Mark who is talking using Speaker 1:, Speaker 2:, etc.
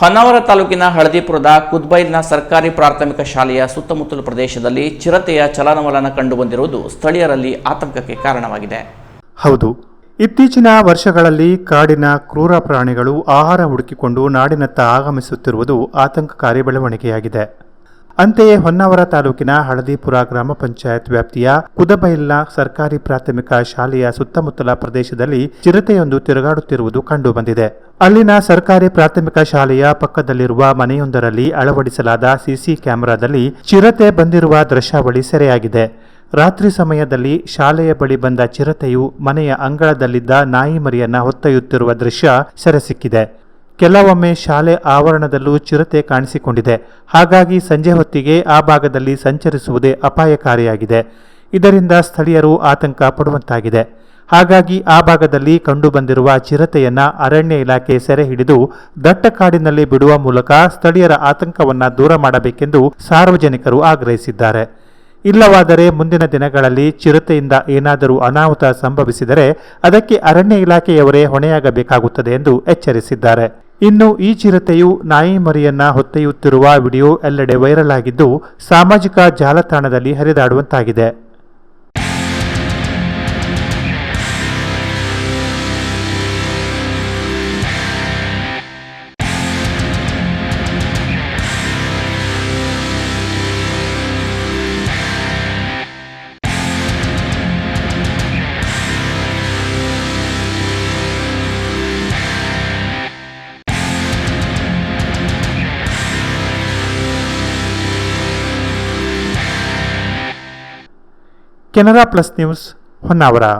Speaker 1: ಹೊನ್ನಾವರ ತಾಲೂಕಿನ ಹಳದಿಪುರದ ಕುದ್ಬೈಲ್ನ ಸರ್ಕಾರಿ ಪ್ರಾಥಮಿಕ ಶಾಲೆಯ ಸುತ್ತಮುತ್ತಲ ಪ್ರದೇಶದಲ್ಲಿ ಚಿರತೆಯ ಚಲನವಲನ ಕಂಡುಬಂದಿರುವುದು ಸ್ಥಳೀಯರಲ್ಲಿ ಆತಂಕಕ್ಕೆ ಕಾರಣವಾಗಿದೆ.
Speaker 2: ಹೌದು, ಇತ್ತೀಚಿನ ವರ್ಷಗಳಲ್ಲಿ ಕಾಡಿನ ಕ್ರೂರ ಪ್ರಾಣಿಗಳು ಆಹಾರ ಹುಡುಕಿಕೊಂಡು ನಾಡಿನತ್ತ ಆಗಮಿಸುತ್ತಿರುವುದು ಆತಂಕಕಾರಿ ಬೆಳವಣಿಗೆಯಾಗಿದೆ. ಅಂತೆಯೇ ಹೊನ್ನಾವರ ತಾಲೂಕಿನ ಹಳದಿಪುರ ಗ್ರಾಮ ಪಂಚಾಯತ್ ವ್ಯಾಪ್ತಿಯ ಕುದಬೈಲ್ನ ಸರ್ಕಾರಿ ಪ್ರಾಥಮಿಕ ಶಾಲೆಯ ಸುತ್ತಮುತ್ತಲ ಪ್ರದೇಶದಲ್ಲಿ ಚಿರತೆಯೊಂದು ತಿರುಗಾಡುತ್ತಿರುವುದು ಕಂಡುಬಂದಿದೆ. ಅಲ್ಲಿನ ಸರ್ಕಾರಿ ಪ್ರಾಥಮಿಕ ಶಾಲೆಯ ಪಕ್ಕದಲ್ಲಿರುವ ಮನೆಯೊಂದರಲ್ಲಿ ಅಳವಡಿಸಲಾದ ಸಿಸಿ ಕ್ಯಾಮೆರಾದಲ್ಲಿ ಚಿರತೆ ಬಂದಿರುವ ದೃಶ್ಯಾವಳಿ ಸೆರೆಯಾಗಿದೆ. ರಾತ್ರಿ ಸಮಯದಲ್ಲಿ ಶಾಲೆಯ ಬಳಿ ಬಂದ ಚಿರತೆಯು ಮನೆಯ ಅಂಗಳದಲ್ಲಿದ್ದ ನಾಯಿ ಮರಿಯನ್ನ ಹೊತ್ತೊಯ್ಯುತ್ತಿರುವ ದೃಶ್ಯ ಸೆರೆಸಿಕ್ಕಿದೆ ಕೆಲವೊಮ್ಮೆ ಶಾಲೆ ಆವರಣದಲ್ಲೂ ಚಿರತೆ ಕಾಣಿಸಿಕೊಂಡಿದೆ. ಹಾಗಾಗಿ ಸಂಜೆ ಹೊತ್ತಿಗೆ ಆ ಭಾಗದಲ್ಲಿ ಸಂಚರಿಸುವುದೇ ಅಪಾಯಕಾರಿಯಾಗಿದೆ. ಇದರಿಂದ ಸ್ಥಳೀಯರು ಆತಂಕ ಪಡುವಂತಾಗಿದೆ. ಹಾಗಾಗಿ ಆ ಭಾಗದಲ್ಲಿ ಕಂಡುಬಂದಿರುವ ಚಿರತೆಯನ್ನ ಅರಣ್ಯ ಇಲಾಖೆ ಸೆರೆ ಹಿಡಿದು ದಟ್ಟ ಕಾಡಿನಲ್ಲಿ ಬಿಡುವ ಮೂಲಕ ಸ್ಥಳೀಯರ ಆತಂಕವನ್ನು ದೂರ ಮಾಡಬೇಕೆಂದು ಸಾರ್ವಜನಿಕರು ಆಗ್ರಹಿಸಿದ್ದಾರೆ. ಇಲ್ಲವಾದರೆ ಮುಂದಿನ ದಿನಗಳಲ್ಲಿ ಚಿರತೆಯಿಂದ ಏನಾದರೂ ಅನಾಹುತ ಸಂಭವಿಸಿದರೆ ಅದಕ್ಕೆ ಅರಣ್ಯ ಇಲಾಖೆಯವರೇ ಹೊಣೆಯಾಗಬೇಕಾಗುತ್ತದೆ ಎಂದು ಎಚ್ಚರಿಸಿದ್ದಾರೆ. ಇನ್ನು ಈ ಚಿರತೆಯು ನಾಯಿ ಮರಿಯನ್ನ ಹೊತ್ತೊಯ್ಯುತ್ತಿರುವ ವಿಡಿಯೋ ಎಲ್ಲೆಡೆ ವೈರಲ್ ಆಗಿದ್ದು ಸಾಮಾಜಿಕ ಜಾಲತಾಣದಲ್ಲಿ ಹರಿದಾಡುವಂತಾಗಿದೆ. Canara plus news Honavara